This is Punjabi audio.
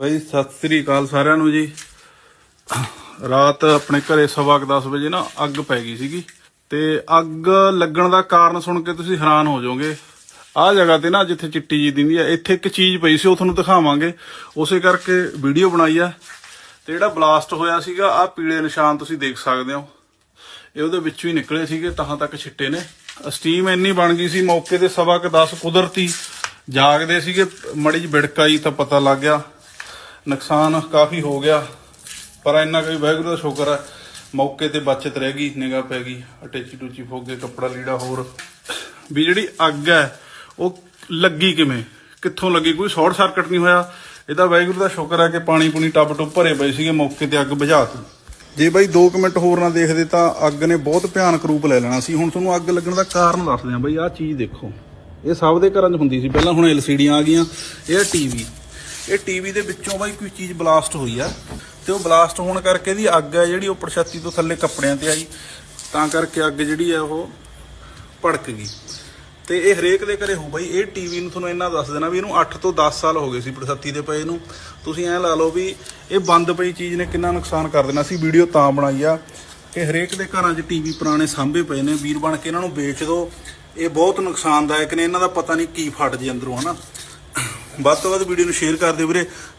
ਬਾਈ ਸਤਿ ਸ੍ਰੀ ਅਕਾਲ ਸਾਰਿਆਂ ਨੂੰ ਜੀ। ਰਾਤ ਆਪਣੇ ਘਰੇ ਸਵਾ ਕੁ 10 ਵਜੇ ਨਾ ਅੱਗ ਪੈ ਗਈ ਸੀਗੀ ਤੇ ਅੱਗ ਲੱਗਣ ਦਾ ਕਾਰਨ ਸੁਣ ਕੇ ਤੁਸੀਂ ਹੈਰਾਨ ਹੋ ਜਾਓਗੇ। ਆਹ ਜਗ੍ਹਾ ਤੇ ਨਾ ਜਿੱਥੇ ਚਿੱਟੀ ਜੀ ਦਿੰਦੀ ਆ, ਇੱਥੇ ਇੱਕ ਚੀਜ਼ ਪਈ ਸੀ, ਉਹ ਤੁਹਾਨੂੰ ਦਿਖਾਵਾਂਗੇ। ਉਸੇ ਕਰਕੇ ਵੀਡੀਓ ਬਣਾਈ ਆ ਤੇ ਜਿਹੜਾ ਬਲਾਸਟ ਹੋਇਆ ਸੀਗਾ, ਆਹ ਪੀਲੇ ਨਿਸ਼ਾਨ ਤੁਸੀਂ ਦੇਖ ਸਕਦੇ ਹੋ। ਇਹ ਉਹਦੇ ਵਿੱਚੋਂ ਹੀ ਨਿਕਲੇ ਸੀਗੇ ਤਾਂ ਤੱਕ ਛਿੱਟੇ ਨੇ। ਸਟੀਮ ਇੰਨੀ ਬਣ ਗਈ ਸੀ, ਮੌਕੇ ਤੇ ਸਵਾ ਕੁ 10 ਕੁਦਰਤੀ ਜਾਗਦੇ ਸੀਗੇ। ਮੜੀ ਜਿਹੀ ਵਿੜਕ ਆਈ ਤਾਂ ਪਤਾ ਲੱਗ ਗਿਆ। ਨੁਕਸਾਨ ਕਾਫੀ ਹੋ ਗਿਆ, ਪਰ ਇੰਨਾ ਕੋਈ ਵਾਹਿਗੁਰੂ ਦਾ ਸ਼ੁਕਰ ਹੈ, ਮੌਕੇ ਤੇ ਬਚਤ ਰਹਿ ਗਈ, ਨਿਗਾਹ ਪੈ ਗਈ, ਅਟੇਚੀ ਟੂਚੀ ਫੋਗੇ ਕੱਪੜਾ ਲੀੜਾ ਹੋਰ। ਵੀ ਜਿਹੜੀ ਅੱਗ ਹੈ, ਉਹ ਲੱਗੀ ਕਿਵੇਂ? ਕਿੱਥੋਂ ਲੱਗੀ? ਕੋਈ ਸ਼ਾਰਟ ਸਰਕਟ ਨਹੀਂ ਹੋਇਆ। ਇਹਦਾ ਵਾਹਿਗੁਰੂ ਦਾ ਸ਼ੁਕਰ ਹੈ ਕਿ ਪਾਣੀ ਪੂਣੀ ਟੱਪ ਟੁੱਪ ਭਰੇ ਪਏ ਸੀਗੇ, ਮੌਕੇ ਤੇ ਅੱਗ ਬੁਝਾਤੀ ਜੇ ਬਾਈ 2 ਮਿੰਟ ਹੋਰ ਨਾ ਦੇਖਦੇ ਤਾਂ ਅੱਗ ਨੇ ਬਹੁਤ ਭਿਆਨਕ ਰੂਪ ਲੈ ਲੈਣਾ ਸੀ। ਹੁਣ ਤੁਹਾਨੂੰ ਅੱਗ ਲੱਗਣ ਦਾ ਕਾਰਨ ਦੱਸਦੇ ਆਂ ਬਾਈ, ਆਹ ਚੀਜ਼ ਦੇਖੋ। ਇਹ ਸਭ ਦੇ ਘਰਾਂ 'ਚ ਹੁੰਦੀ ਸੀ। ਪਹਿਲਾਂ ਹੁਣ ਐਲਸੀਡੀਆਂ ਆ ਗਈਆਂ, ਇਹ ਟੀਵੀ। ਇਹ ਟੀਵੀ ਦੇ ਵਿੱਚੋਂ ਬਾਈ ਕੋਈ ਚੀਜ਼ ਬਲਾਸਟ ਹੋਈ ਆ ਤੇ ਉਹ ਬਲਾਸਟ ਹੋਣ ਕਰਕੇ ਦੀ ਅੱਗ ਹੈ ਜਿਹੜੀ ਉੱਪਰ ਛੱਤੀ ਤੋਂ ਥੱਲੇ ਕੱਪੜਿਆਂ ਤੇ ਆਈ। ਤਾਂ ਕਰਕੇ ਅੱਗ ਜਿਹੜੀ ਆ ਉਹ ਭੜਕ ਗਈ। ਤੇ ਇਹ ਹਰੇਕ ਦੇ ਘਰੇ ਹੋ ਬਾਈ। ਇਹ ਟੀਵੀ ਨੂੰ ਤੁਹਾਨੂੰ ਇੰਨਾ ਦੱਸ ਦੇਣਾ ਵੀ ਇਹਨੂੰ 8 ਤੋਂ 10 ਸਾਲ ਹੋ ਗਏ ਸੀ ਪ੍ਰਸੱਤੀ ਦੇ ਪਏ ਨੂੰ। ਤੁਸੀਂ ਐਂ ਲਾ ਲਓ ਵੀ ਇਹ ਬੰਦ ਪਈ ਚੀਜ਼ ਨੇ ਕਿੰਨਾ ਨੁਕਸਾਨ ਕਰ ਦੇਣਾ। ਸੀ ਵੀਡੀਓ ਤਾਂ ਬਣਾਈ ਆ। ਕਿ ਹਰੇਕ ਦੇ ਘਰਾਂ 'ਚ ਟੀਵੀ ਪੁਰਾਣੇ ਸਾਂਭੇ ਪਏ ਨੇ। ਵੀਰ ਬਣ ਕੇ ਇਹਨਾਂ ਨੂੰ ਵੇਚ ਦਿਓ ਇਹ ਬਹੁਤ ਨੁਕਸਾਨਦਾਇਕ ਨੇ। ਇਹਨਾਂ ਦਾ ਪਤਾ ਨਹੀਂ ਕੀ ਫਟ ਜੇ ਅੰਦਰੋਂ, ਹਨਾ? ਵੱਧ ਤੋਂ ਵੱਧ ਵੀਡੀਓ ਨੂੰ ਸ਼ੇਅਰ ਕਰ ਦਿਓ ਵੀਰੇ।